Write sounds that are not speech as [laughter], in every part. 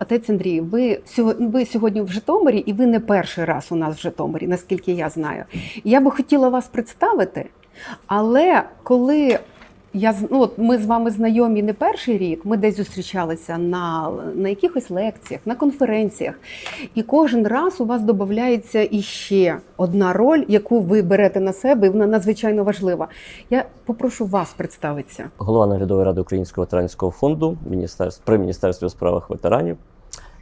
Отець Андрій, ви ви сьогодні в Житомирі, і ви не перший раз у нас в Житомирі, наскільки я знаю. Я би хотіла вас представити, але коли я ну, от ми з вами знайомі не перший рік, ми десь зустрічалися на, на якихось лекціях, на конференціях, і кожен раз у вас додається іще одна роль, яку ви берете на себе, і вона надзвичайно важлива. Я попрошу вас представитися. голова наглядової ради Українського ветеранського фонду міністерств при міністерстві у справах ветеранів.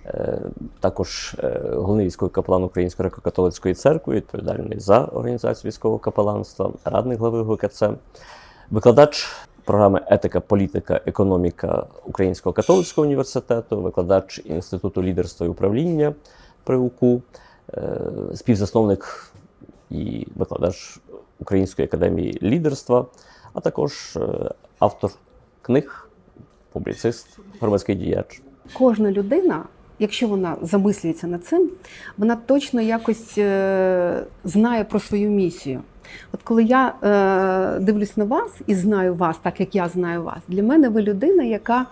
Е, Також е, головний військовий капелан Української греко-католицької церкви, відповідальний за організацію військового капеланства, радник глави ГКЦ, викладач програми Етика, політика, економіка Українського католицького університету, викладач Інституту лідерства і управління при УКУ, е, співзасновник і викладач Української академії лідерства, а також е, автор книг, публіцист, громадський діяч. Кожна людина, якщо вона замислюється над цим, вона точно якось е, знає про свою місію. От коли я е, дивлюсь на вас і знаю вас, так як я знаю вас, для мене ви людина, яка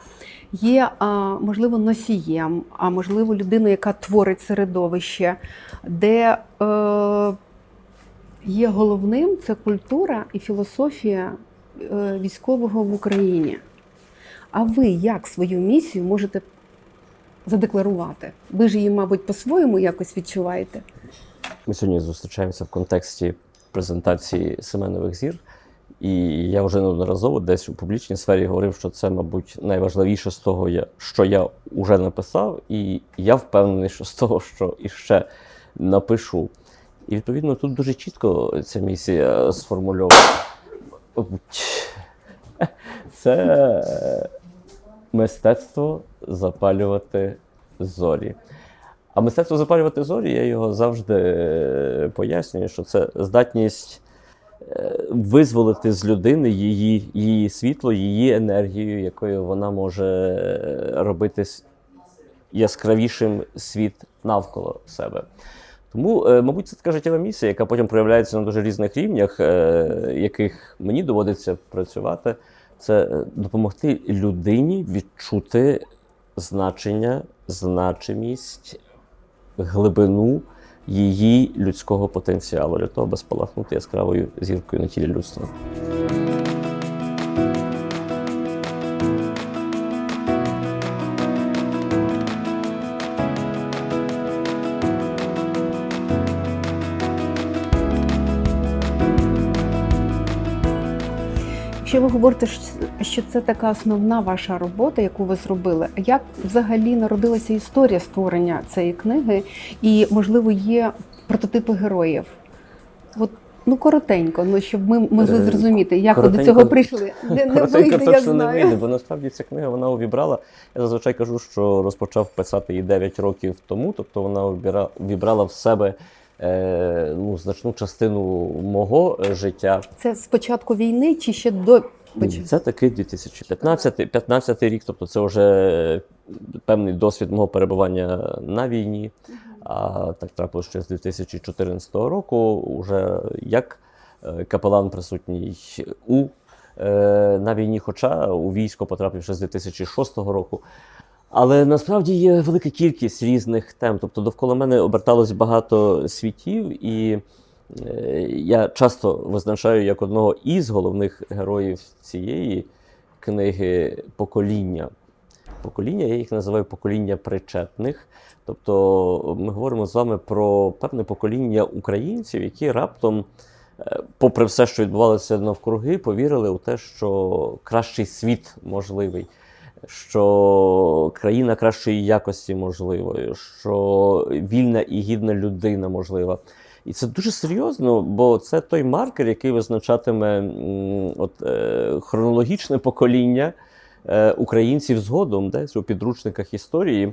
є, а, можливо, носієм, а можливо, людина, яка творить середовище, де е, є головним це культура і філософія е, військового в Україні. А ви як свою місію можете задекларувати? Ви ж її, мабуть, по-своєму якось відчуваєте. Ми сьогодні зустрічаємося в контексті презентації Семенових зір. І я вже неодноразово десь у публічній сфері говорив, що це, мабуть, найважливіше з того, що я вже написав, і я впевнений, що з того, що іще напишу. І відповідно тут дуже чітко ця місія сформульована. Це мистецтво запалювати зорі. А мистецтво запалювати зорі, я його завжди е, пояснюю, що це здатність е, визволити з людини її, її світло, її енергію, якою вона може е, робити яскравішим світ навколо себе. Тому, мабуть, це така життєва місія, яка потім проявляється на дуже різних рівнях, яких мені доводиться працювати. Це допомогти людині відчути значення, значимість, глибину її людського потенціалу для того, аби спалахнути яскравою зіркою на тілі людства. Якщо ви говорите, що- це така основна ваша робота, яку ви зробили, як взагалі народилася історія створення цієї книги, і, можливо, є прототипи героїв? От, ну коротенько, ну щоб ми могли Е, зрозуміти, як ви до цього прийшли. [laughs] Не, не вийде, я точно не вийде, бо насправді ця книга вона увібрала. Я зазвичай кажу, що розпочав писати її 9 років тому, тобто вона увібра- увібрала в себе ну, значну частину мого е, життя. Це з початку війни чи ще до початку? Це такий 2015 рік, тобто це вже певний досвід мого перебування на війні. А так трапилося ще з 2014 року, уже як е, капелан присутній у е, на війні, хоча у військо потрапив ще з 2006 року. Але насправді є велика кількість різних тем. Тобто довкола мене оберталось багато світів, і е, я часто визначаю як одного із головних героїв цієї книги покоління. Покоління, я їх називаю покоління причетних. Тобто ми говоримо з вами про певне покоління українців, які раптом, е, попри все, що відбувалося навкруги, повірили у те, що кращий світ можливий, що країна кращої якості можливою, що вільна і гідна людина можлива. І це дуже серйозно, бо це той маркер, який визначатиме от, е, хронологічне покоління е, українців згодом, десь у підручниках історії.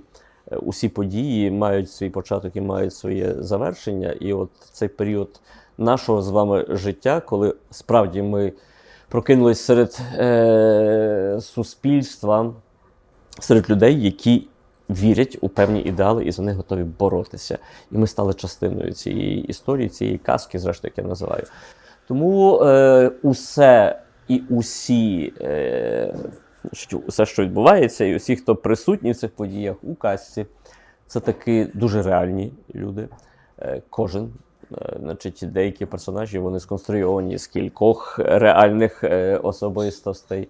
е, Усі події мають свій початок і мають своє завершення. І от цей період нашого з вами життя, коли справді ми прокинулись серед е, суспільства, серед людей, які вірять у певні ідеали і за них готові боротися. І ми стали частиною цієї історії, цієї казки, зрештою, як я називаю. Тому е, усе і усі е, усе, що відбувається, і усі, хто присутні в цих подіях у казці, це таки дуже реальні люди. Е, Кожен. Е, Значить, деякі персонажі вони сконструйовані з кількох реальних е, особистостей.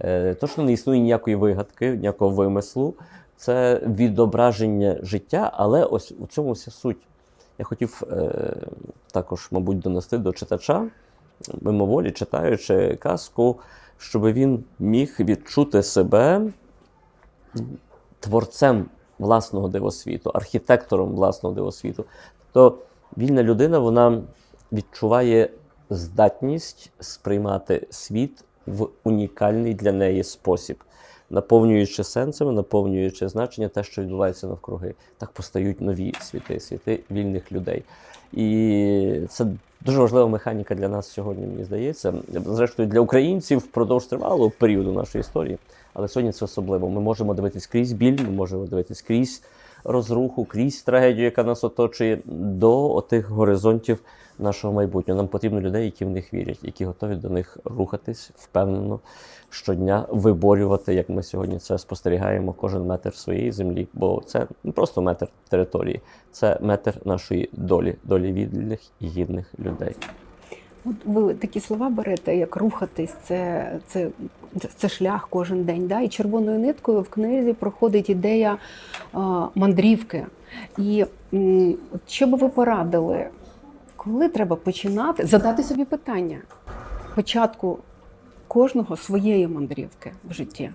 Е, Точно не існує ніякої вигадки, ніякого вимислу. Це відображення життя, але ось у цьому вся суть. Я хотів також, мабуть, донести до читача, мимоволі читаючи казку, щоб він міг відчути себе творцем власного дивосвіту, архітектором власного дивосвіту. Тобто вільна людина вона відчуває здатність сприймати світ в унікальний для неї спосіб, наповнюючи сенсами, наповнюючи значення те, що відбувається навкруги. Так постають нові світи, світи вільних людей. І це дуже важлива механіка для нас сьогодні, мені здається. Зрештою, для українців впродовж тривалого періоду нашої історії. Але сьогодні це особливо. Ми можемо дивитись крізь біль, ми можемо дивитись крізь розруху, крізь трагедію, яка нас оточує, до отих горизонтів нашого майбутнього. Нам потрібно людей, які в них вірять, які готові до них рухатись впевнено щодня, виборювати, як ми сьогодні це спостерігаємо, кожен метр своєї землі. Бо це не просто метр території, це метр нашої долі, долі вільних і гідних людей. От ви такі слова берете, як рухатись, це, це, це шлях кожен день. Да? І червоною ниткою в книзі проходить ідея е, мандрівки. І що би ви порадили, коли треба починати, задати собі питання початку кожного своєї мандрівки в житті.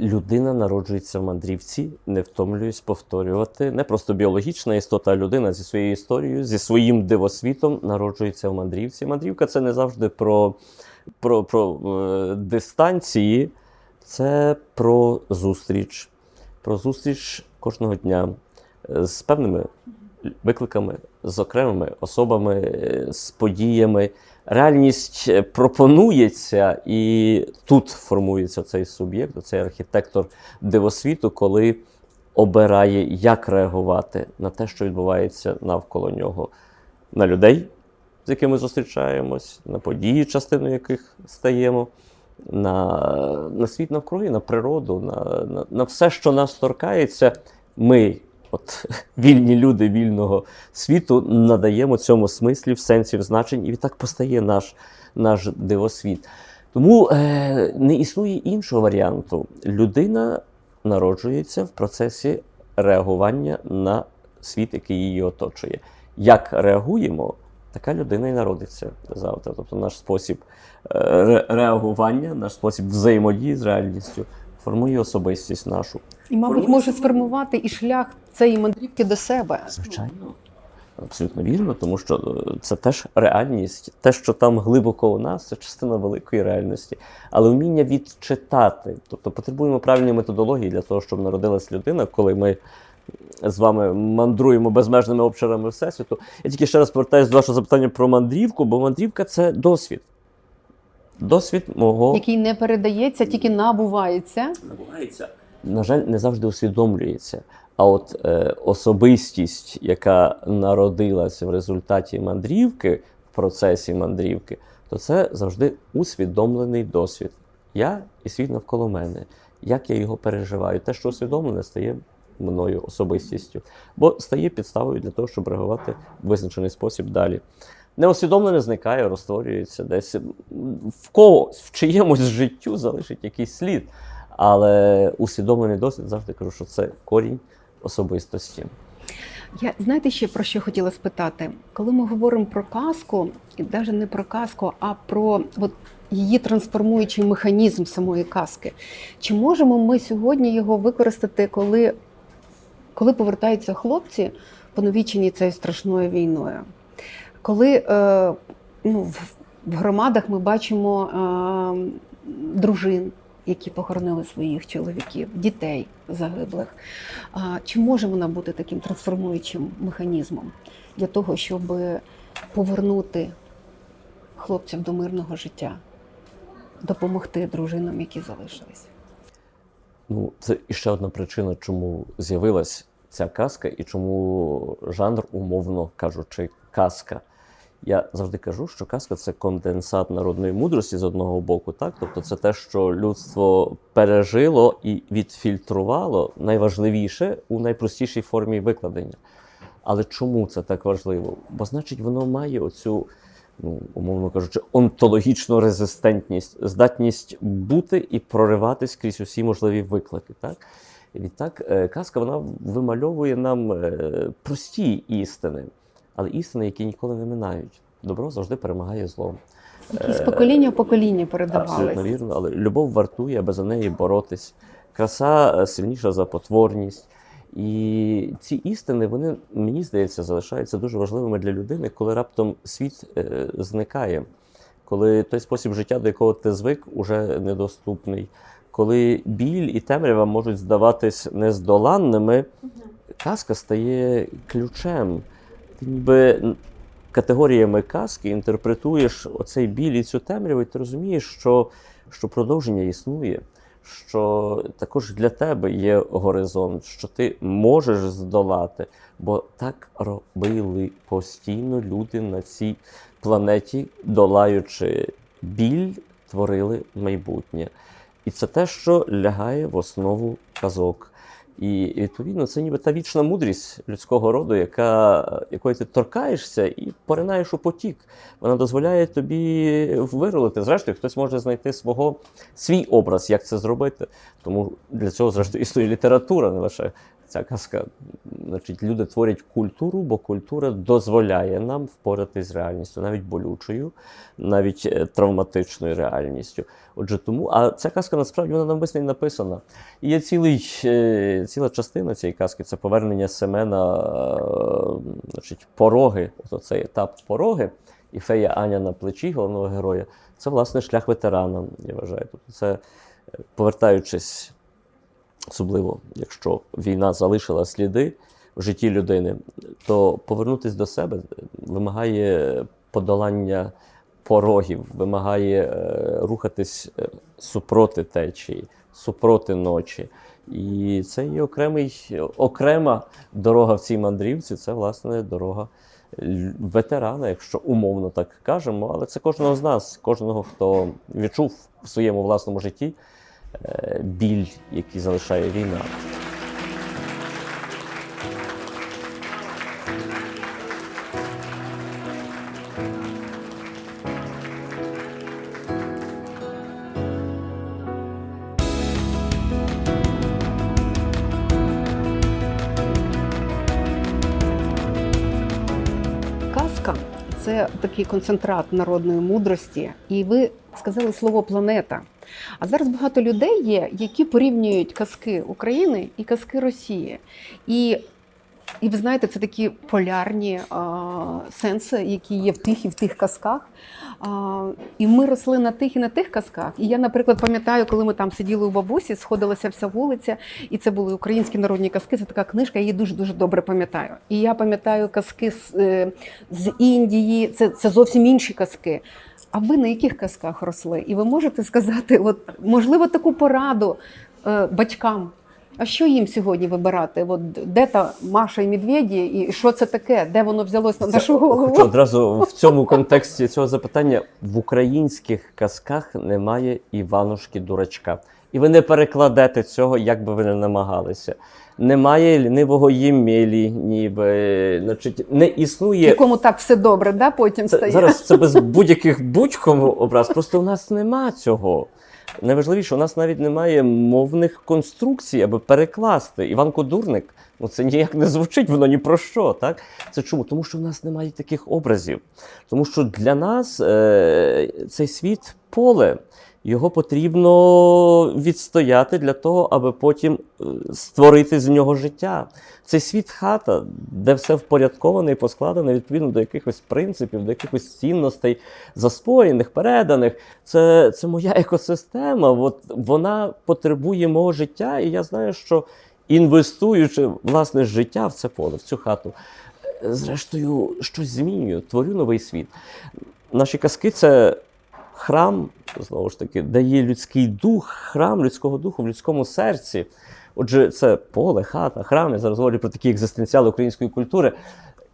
Людина народжується в мандрівці, не втомлююсь повторювати. Не просто біологічна істота, а людина зі своєю історією, зі своїм дивосвітом народжується в мандрівці. Мандрівка це не завжди про, про, про е, дистанції, це про зустріч. Про зустріч кожного дня е, з певними викликами, з окремими особами, е, з подіями. Реальність е, пропонується, і тут формується цей суб'єкт, цей архітектор дивосвіту, коли обирає, як реагувати на те, що відбувається навколо нього, на людей, з якими зустрічаємось, на події, частиною яких стаємо, на, на світ навкруги, на природу, на, на, на все, що нас торкається. Ми, от [laughs] вільні люди вільного світу, надаємо цьому смислів, сенсів, значень, і так постає наш, наш дивосвіт. Тому е, не існує іншого варіанту. Людина народжується в процесі реагування на світ, який її оточує. Як реагуємо, така людина і народиться завтра. Тобто наш спосіб е, ре- реагування, наш спосіб взаємодії з реальністю формує особистість нашу. І, мабуть, може сформувати і шлях цієї мандрівки до себе. Звичайно. Абсолютно вірно, тому що е, це теж реальність. Те, що там глибоко у нас, це частина великої реальності. Але вміння відчитати. Тобто потребуємо правильної методології для того, щоб народилась людина, коли ми з вами мандруємо безмежними обширами Всесвіту. Я тільки ще раз повертаюся до вашого запитання про мандрівку, бо мандрівка це досвід. Досвід мого Який не передається, тільки набувається. набувається. На жаль, не завжди усвідомлюється. А от е, особистість, яка народилася в результаті мандрівки, в процесі мандрівки, то це завжди усвідомлений досвід. Я і світ навколо мене. Як я його переживаю? Те, що усвідомлене, стає мною особистістю, бо стає підставою для того, щоб реагувати в визначений спосіб далі. Неусвідомлене зникає, розтворюється десь в когось, в чиємусь життю залишить якийсь слід. Але усвідомлений досвід завжди кажу, що це корінь особистості. Я знаєте ще про що хотіла спитати? Коли ми говоримо про казку, і навіть не про казку, а про от, її трансформуючий механізм самої казки, чи можемо ми сьогодні його використати, коли, коли повертаються хлопці, поневічені цією страшною війною? Коли е, ну, в, в громадах ми бачимо е, дружин, які похоронили своїх чоловіків, дітей загиблих. Чи може вона бути таким трансформуючим механізмом для того, щоб повернути хлопців до мирного життя, допомогти дружинам, які залишились? Ну, це іще одна причина, чому з'явилась ця казка і чому жанр, умовно кажучи, казка. Я завжди кажу, що казка це конденсат народної мудрості з одного боку, так? Тобто це те, що людство пережило і відфільтрувало найважливіше у найпростішій формі викладення. Але чому це так важливо? Бо значить, воно має оцю, ну, умовно кажучи, онтологічну резистентність, здатність бути і прориватись крізь усі можливі виклики. Так? Відтак, е, казка вона вимальовує нам е, прості істини, але істини, які ніколи не минають. Добро завжди перемагає зло. Які з покоління в покоління Абсолютно вірно, але любов вартує, аби за неї боротись. Краса е, сильніша за потворність. І ці істини, вони, мені здається, залишаються дуже важливими для людини, коли раптом світ е, зникає, коли той спосіб життя, до якого ти звик, уже недоступний, коли біль і темрява можуть здаватись нездоланними, казка стає ключем. Ти ніби категоріями казки інтерпретуєш оцей біль і цю темряву, і ти розумієш, що, що продовження існує, що також для тебе є горизонт, що ти можеш здолати. Бо так робили постійно люди на цій планеті, долаючи біль, творили майбутнє. І це те, що лягає в основу казок. І відповідно це ніби та вічна мудрість людського роду, яка, якої ти торкаєшся і поринаєш у потік. Вона дозволяє тобі виролити. Зрештою, хтось може знайти свого свій образ, як це зробити. Тому для цього, зрештою, існує література, не лише ця казка. Значить, люди творять культуру, бо культура дозволяє нам впоратись з реальністю, навіть болючою, навіть е, травматичною реальністю. Отже, тому, а ця казка насправді вона навмисно і написана. І є цілий, е, ціла частина цієї казки це повернення Семена, е, значить, пороги, тобто цей етап пороги, і фея Аня на плечі головного героя. Це власне шлях ветерана, я вважаю. Тобто це повертаючись, особливо, якщо війна залишила сліди в житті людини, то повернутися до себе вимагає подолання порогів, вимагає е, рухатись е, супроти течії, супроти ночі. І це є окремий, окрема дорога в цій мандрівці, це власне дорога ветерана, якщо умовно так кажемо, але це кожного з нас, кожного, хто відчув в своєму власному житті біль, який залишає війна. Казка це такий концентрат народної мудрості, і ви сказали слово планета. А зараз багато людей є, які порівнюють казки України і казки Росії. І, і ви знаєте, це такі полярні а, сенси, які є в тих і в тих казках. А, і ми росли на тих і на тих казках. І я, наприклад, пам'ятаю, коли ми там сиділи у бабусі, сходилася вся вулиця, і це були українські народні казки. Це така книжка, я її дуже дуже добре пам'ятаю. І я пам'ятаю казки з, е, з Індії, це, це зовсім інші казки. А ви на яких казках росли? І ви можете сказати, от можливо, таку пораду е, батькам. А що їм сьогодні вибирати? От де та Маша і Медведі, і що це таке? Де воно взялось на нашу Хочу одразу в цьому контексті цього запитання: в українських казках немає Іванушки дурачка. І ви не перекладете цього, як би ви не намагалися. Немає лінивого Ємелі, ніби значить, не існує. Якому так все добре, да? потім Це, стає. зараз це без [laughs] будь-яких будь-кому образ. Просто у нас нема цього. Найважливіше, у нас навіть немає мовних конструкцій, аби перекласти. Іван Кодурник, ну це ніяк не звучить, воно ні про що. Так? Це чому? Тому що в нас немає таких образів. Тому що для нас е, цей світ поле. Його потрібно відстояти для того, аби потім е, створити з нього життя. Цей світ хата, де все впорядковане і поскладене відповідно до якихось принципів, до якихось цінностей, заспоєних, переданих. Це, це моя екосистема. От вона потребує мого життя, і я знаю, що інвестуючи власне життя в це поле, в цю хату, е, зрештою щось змінюю, творю новий світ. Наші казки це храм, знову ж таки, де є людський дух, храм людського духу в людському серці. Отже, це поле, хата, храм. Я зараз говорю про такі екзистенціали української культури.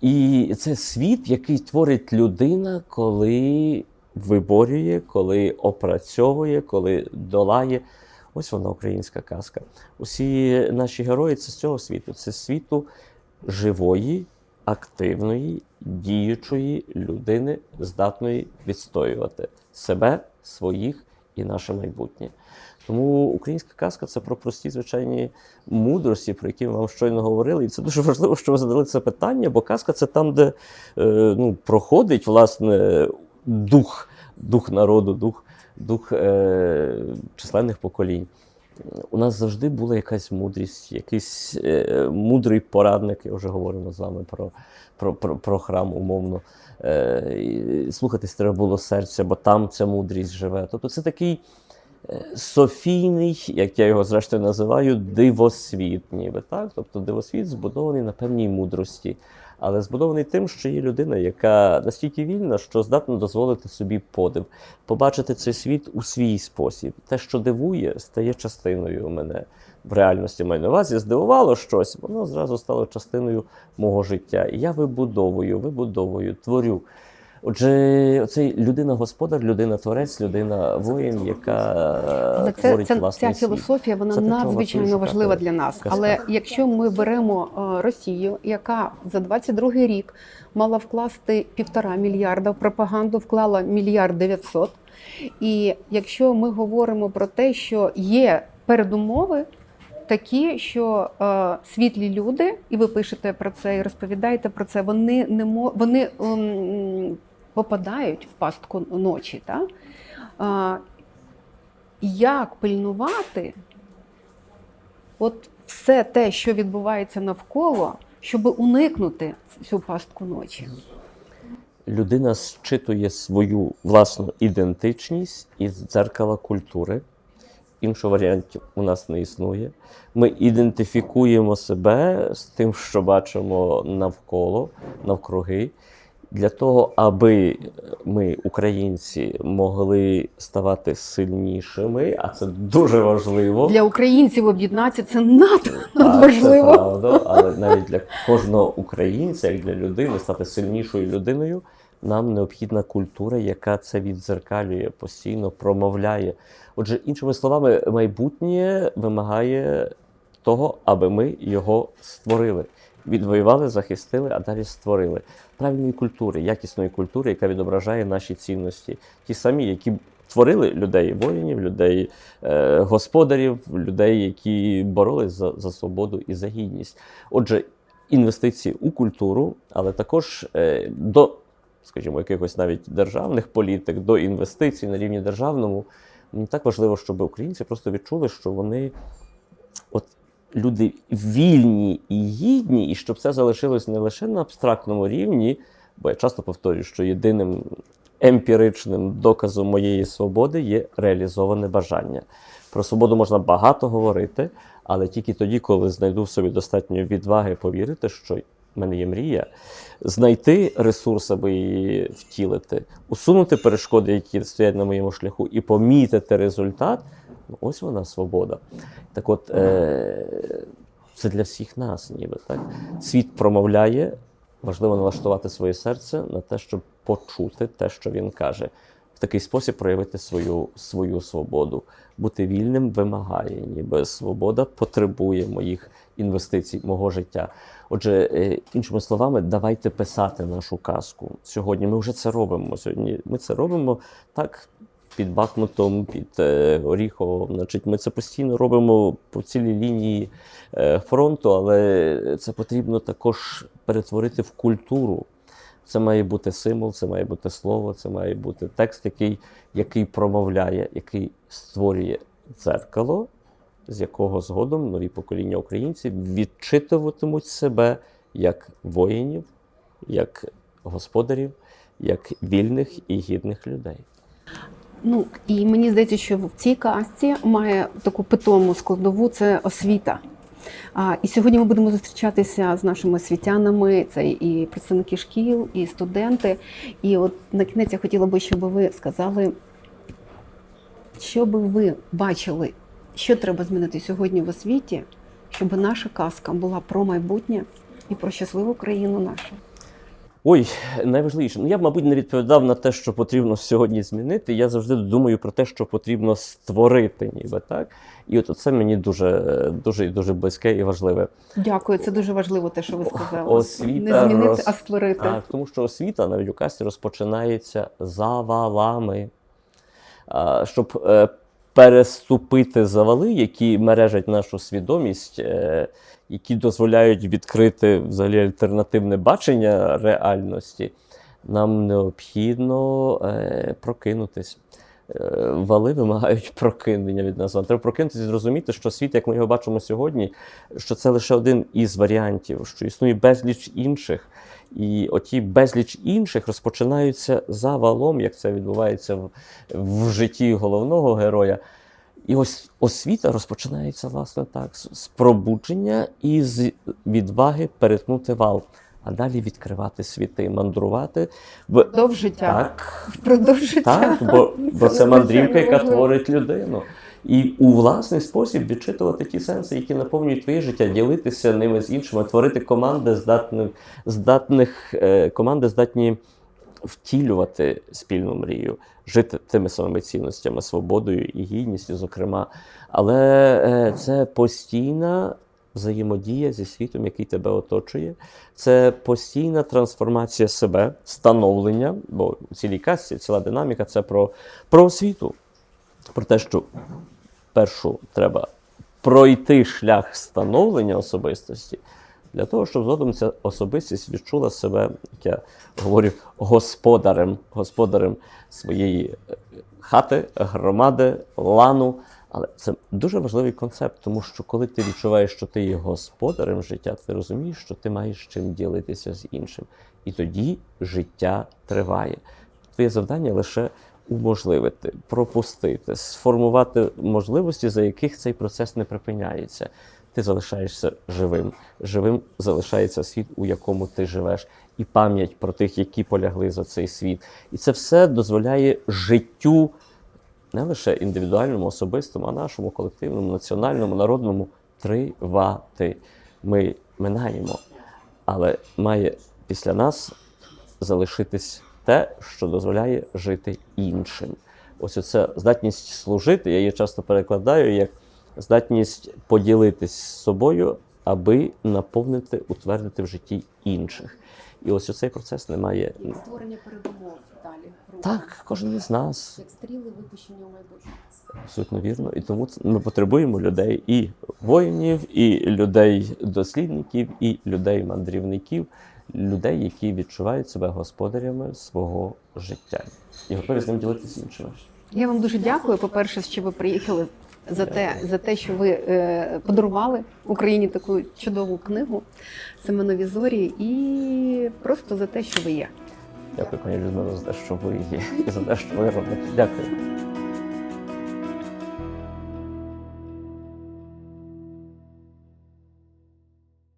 І це світ, який творить людина, коли виборює, коли опрацьовує, коли долає. Ось вона українська казка. Усі наші герої це з цього світу. Це світу живої, активної, діючої людини, здатної відстоювати себе, своїх і наше майбутнє. Тому українська казка це про прості звичайні мудрості, про які ми вам щойно говорили. І це дуже важливо, що ви задали це питання, бо казка це там, де е, ну, проходить власне дух, дух народу, дух, дух е, численних поколінь. У нас завжди була якась мудрість, якийсь е, мудрий порадник. Я вже говоримо з вами про, про, про, про храм умовно. Е, слухатись треба було серця, бо там ця мудрість живе. Тобто це такий е, софійний, як я його зрештою називаю, дивосвіт, ніби так. Тобто дивосвіт збудований на певній мудрості, але збудований тим, що є людина, яка настільки вільна, що здатна дозволити собі подив, побачити цей світ у свій спосіб. Те, що дивує, стає частиною мене. В реальності маю на увазі здивувало щось, воно зразу стало частиною мого життя. І я вибудовую, вибудовую, творю. Отже, оцей людина-господар, людина-творець, людина воїн, яка Але це, творить це власний ця філософія вона Це надзвичайно важлива для нас. в казках. Але якщо ми беремо е, Росію, яка за 22 рік мала вкласти півтора мільярда в пропаганду, вклала мільярд дев'ятсот. І якщо ми говоримо про те, що є передумови. Такі, що е, світлі люди, і ви пишете про це і розповідаєте про це, вони не мо, вони ем, попадають в пастку ночі. Та? Е, як пильнувати от все те, що відбувається навколо, щоб уникнути цю пастку ночі. Людина зчитує свою власну ідентичність із дзеркала культури. Іншого варіантів у нас не існує. Ми ідентифікуємо себе з тим, що бачимо навколо, навкруги, для того, аби ми, українці, могли ставати сильнішими, а це дуже важливо. Для українців об'єднатися це над, Так, надважливо. Це правда, але навіть для кожного українця, як для людини, стати сильнішою людиною, нам необхідна культура, яка це віддзеркалює, постійно промовляє. Отже, іншими словами, майбутнє вимагає того, аби ми його створили. Відвоювали, захистили, а далі створили правильної культури, якісної культури, яка відображає наші цінності, ті самі, які творили людей, воїнів, людей, е, господарів, людей, які боролись за, за свободу і за гідність. Отже, інвестиції у культуру, але також е, до, скажімо, якихось навіть державних політик, до інвестицій на рівні державному. Так важливо, щоб українці просто відчули, що вони от люди вільні і гідні, і щоб це залишилось не лише на абстрактному рівні, бо я часто повторюю, що єдиним емпіричним доказом моєї свободи є реалізоване бажання. Про свободу можна багато говорити, але тільки тоді, коли знайду в собі достатньо відваги повірити, що в мене є мрія, знайти ресурс, аби її втілити, усунути перешкоди, які стоять на моєму шляху, і помітити результат. Ну, ось вона свобода. Так от, е- це для всіх нас, ніби так. Світ промовляє, важливо налаштувати своє серце на те, щоб почути те, що він каже. В такий спосіб проявити свою, свою свободу. Бути вільним вимагає, ніби свобода потребує моїх інвестицій, мого життя. Отже, е, іншими словами, давайте писати нашу казку. Сьогодні ми вже це робимо. Сьогодні ми це робимо так під Бахмутом, під е, Оріховом. Значить, ми це постійно робимо по цілій лінії е, фронту, але це потрібно також перетворити в культуру. Це має бути символ, це має бути слово, це має бути текст, який, який промовляє, який створює дзеркало, з якого згодом нові покоління українців відчитуватимуть себе як воїнів, як господарів, як вільних і гідних людей. Ну і мені здається, що в цій казці має таку питому складову це освіта. А, і сьогодні ми будемо зустрічатися з нашими освітянами, це і представники шкіл, і студенти. І от на кінець я хотіла би, щоб ви сказали, що би ви бачили, що треба змінити сьогодні в освіті, щоб наша казка була про майбутнє і про щасливу країну нашу. Ой, найважливіше. Ну, я б, мабуть, не відповідав на те, що потрібно сьогодні змінити. Я завжди думаю про те, що потрібно створити, ніби так. І от це мені дуже, дуже і дуже близьке і важливе. Дякую, це дуже важливо, те, що ви сказали. Освіта Не змінити, роз- а створити. А, тому що освіта навіть у касті розпочинається завалами. А, щоб е, переступити завали, які мережать нашу свідомість, е, які дозволяють відкрити взагалі альтернативне бачення реальності, нам необхідно е, прокинутись. Е, Вали вимагають прокинення від нас. Треба прокинутися і зрозуміти, що світ, як ми його бачимо сьогодні, що це лише один із варіантів, що існує безліч інших. І оті безліч інших розпочинаються за валом, як це відбувається в, в житті головного героя. І ось освіта розпочинається власне так: з з пробудження і з відваги перетнути вал, а далі відкривати світи, мандрувати в Впродовж життя. так, Впродовж життя. так, бо, бо це мандрівка, яка творить людину. І у власний спосіб відчитувати ті сенси, які наповнюють твоє життя, ділитися ними з іншими, творити команди, здатних, здатних е, команди здатні втілювати спільну мрію, жити тими самими цінностями, свободою і гідністю, зокрема. Але е, це постійна взаємодія зі світом, який тебе оточує. Це постійна трансформація себе, становлення, бо цілій касті, ціла динаміка це про, про освіту, про те, що першу треба пройти шлях становлення особистості для того, щоб згодом ця особистість відчула себе, як я говорю, господарем, господарем своєї е, хати, громади, лану. Але це дуже важливий концепт, тому що коли ти відчуваєш, що ти є господарем життя, ти розумієш, що ти маєш чим ділитися з іншим. І тоді життя триває. Твоє завдання лише уможливити, пропустити, сформувати можливості, за яких цей процес не припиняється. Ти залишаєшся живим. Живим залишається світ, у якому ти живеш, і пам'ять про тих, які полягли за цей світ. І це все дозволяє життю не лише індивідуальному, особистому, а нашому колективному, національному, народному тривати. Ми минаємо, але має після нас залишитись те, що дозволяє жити іншим. Ось оця здатність служити, я її часто перекладаю як здатність поділитись з собою, аби наповнити, утвердити в житті інших. І ось цей процес не має. Як створення передумов далі. Так, кожен із нас. Як стріли випущені у майбутнє. Абсолютно вірно. І тому ми потребуємо людей і воїнів, і людей-дослідників, і людей-мандрівників, людей, які відчувають себе господарями свого життя і готові з ним ділитися з іншими. Я вам дуже дякую. По-перше, що ви приїхали за те, за те, що ви е, подарували Україні таку чудову книгу Семенові зорі, і просто за те, що ви є. Дякую, пані Людмила, за те, що ви є, і за те, що ви робите. Дякую.